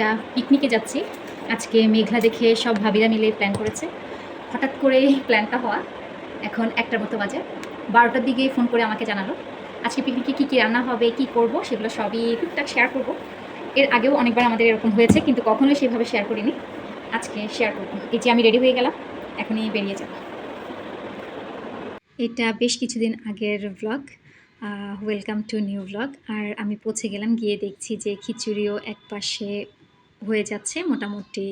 একটা পিকনিকে যাচ্ছি। আজকে মেঘলা দেখে সব ভাবিরা মিলে প্ল্যান করেছে। হঠাৎ করে প্ল্যানটা হওয়া। এখন একটার মতো বাজে। বারোটার দিকে ফোন করে আমাকে জানালো। আজকে পিকনিকে কী কী রান্না হবে, কী করব, সেগুলো সবই টুকটাক শেয়ার করব। এর আগেও অনেকবার আমাদের এরকম হয়েছে, কিন্তু কখনোই সেভাবে শেয়ার করিনি। আজকে শেয়ার করব। এই যে আমি রেডি হয়ে গেলাম, এখনই বেরিয়ে যাব। এটা বেশ কিছুদিন আগের blog welcome to new blog আর আমি পৌঁছে গেলাম, গিয়ে দেখছি যে খিচুড়িও এক পাশে হয়ে যাচ্ছে মোটামুটি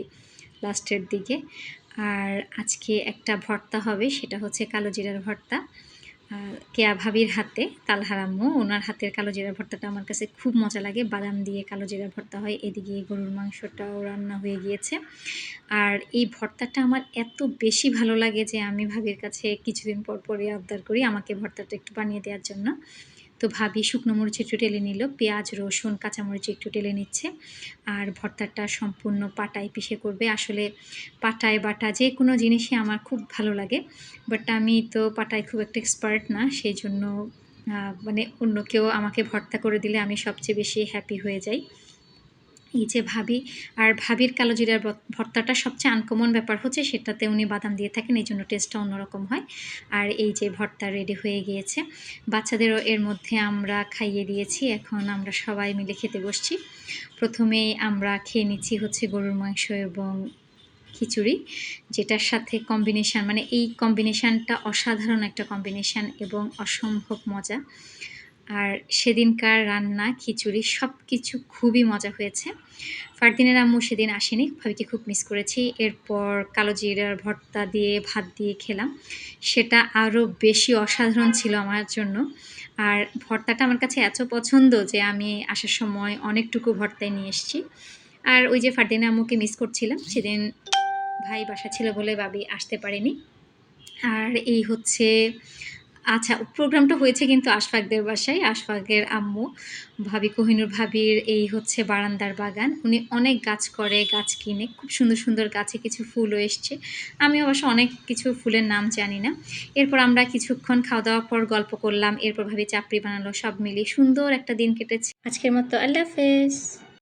লাস্টের দিকে। আর আজকে একটা ভর্তা হবে, সেটা হচ্ছে কালো জিরার ভর্তা। কেয়া ভাবির হাতে তালহারাম্মু ওনার হাতের কালো জিরার ভর্তাটা আমার কাছে খুব মজা লাগে। বাদাম দিয়ে কালো জিরার ভর্তা হয়, এদিকে গরুর মাংসটাও রান্না হয়ে গিয়েছে। আর এই ভর্তাটা আমার এত বেশি ভালো লাগে যে আমি ভাবির কাছে কিছুদিন পর পরে আবদার করি আমাকে ভর্তাটা একটু বানিয়ে দেওয়ার জন্য। তো ভাবি শুকনো মরিচ একটু টেলে নিল, পেঁয়াজ, রসুন, কাঁচামরিচ একটু টেলে নিচ্ছে। আর ভর্তাটা সম্পূর্ণ পাটায় পিষে করবে। আসলে পাটায় বাটা যে কোনো জিনিসই আমার খুব ভালো লাগে বাট আমি তো পাটায় খুব একটা এক্সপার্ট না সেই জন্য মানে অন্য কেউ আমাকে ভর্তা করে দিলে আমি সবচেয়ে বেশি হ্যাপি হয়ে যাই। এই যে ভাবি। আর ভাবির কালো জিরার ভর্তাটা সবচেয়ে আনকমন ব্যাপার হচ্ছে সেটাতে উনি বাদাম দিয়ে থাকেন, এই জন্য টেস্টটা অন্যরকম হয়। আর এই যে ভর্তা রেডি হয়ে গিয়েছে, বাচ্চাদেরও এর মধ্যে আমরা খাইয়ে দিয়েছি, এখন আমরা সবাই মিলে খেতে বসছি। প্রথমেই আমরা খেয়ে নিচ্ছি হচ্ছে গরুর মাংস এবং খিচুড়ি, যেটার সাথে কম্বিনেশান মানে এই কম্বিনেশানটা অসাধারণ একটা কম্বিনেশান এবং অসম্ভব মজা। আর সেদিনকার রান্না, খিচুড়ি সব কিছু খুবই মজা হয়েছে। ফারদিনের আম্মু সেদিন আসেনি, ভাবিকে খুব মিস করেছি। এরপর কালো জিরার ভর্তা দিয়ে ভাত দিয়ে খেলাম। সেটা আরও বেশি অসাধারণ ছিল আমার জন্য। আর ভর্তাটা আমার কাছে এত পছন্দ যে আমি আসার সময় অনেকটুকু ভর্তায় নিয়ে এসেছি। আর ওই যে ফারদিনের আম্মুকে মিস করছিলাম, সেদিন ভাই বাসা ছিল বলে বাবি আসতে পারেনি। আর এই হচ্ছে আচ্ছা প্রোগ্রামটা হয়েছে কিন্তু আশফাকদের বাসায়। আশফাকের আম্মু, ভাবি কোহিনুর ভাবির এই হচ্ছে বারান্দার বাগান। উনি অনেক গাছ করে, গাছ কিনে, খুব সুন্দর সুন্দর গাছে কিছু ফুলও এসছে। আমি অবশ্য অনেক কিছু ফুলের নাম জানি না। এরপর আমরা কিছুক্ষণ খাওয়া দাওয়ার পর গল্প করলাম, এরপর ভাবি চাপড়ি বানালো, সব মিলিয়ে সুন্দর একটা দিন কেটেছে। আজকের মতো আল্লাহ হাফেজ।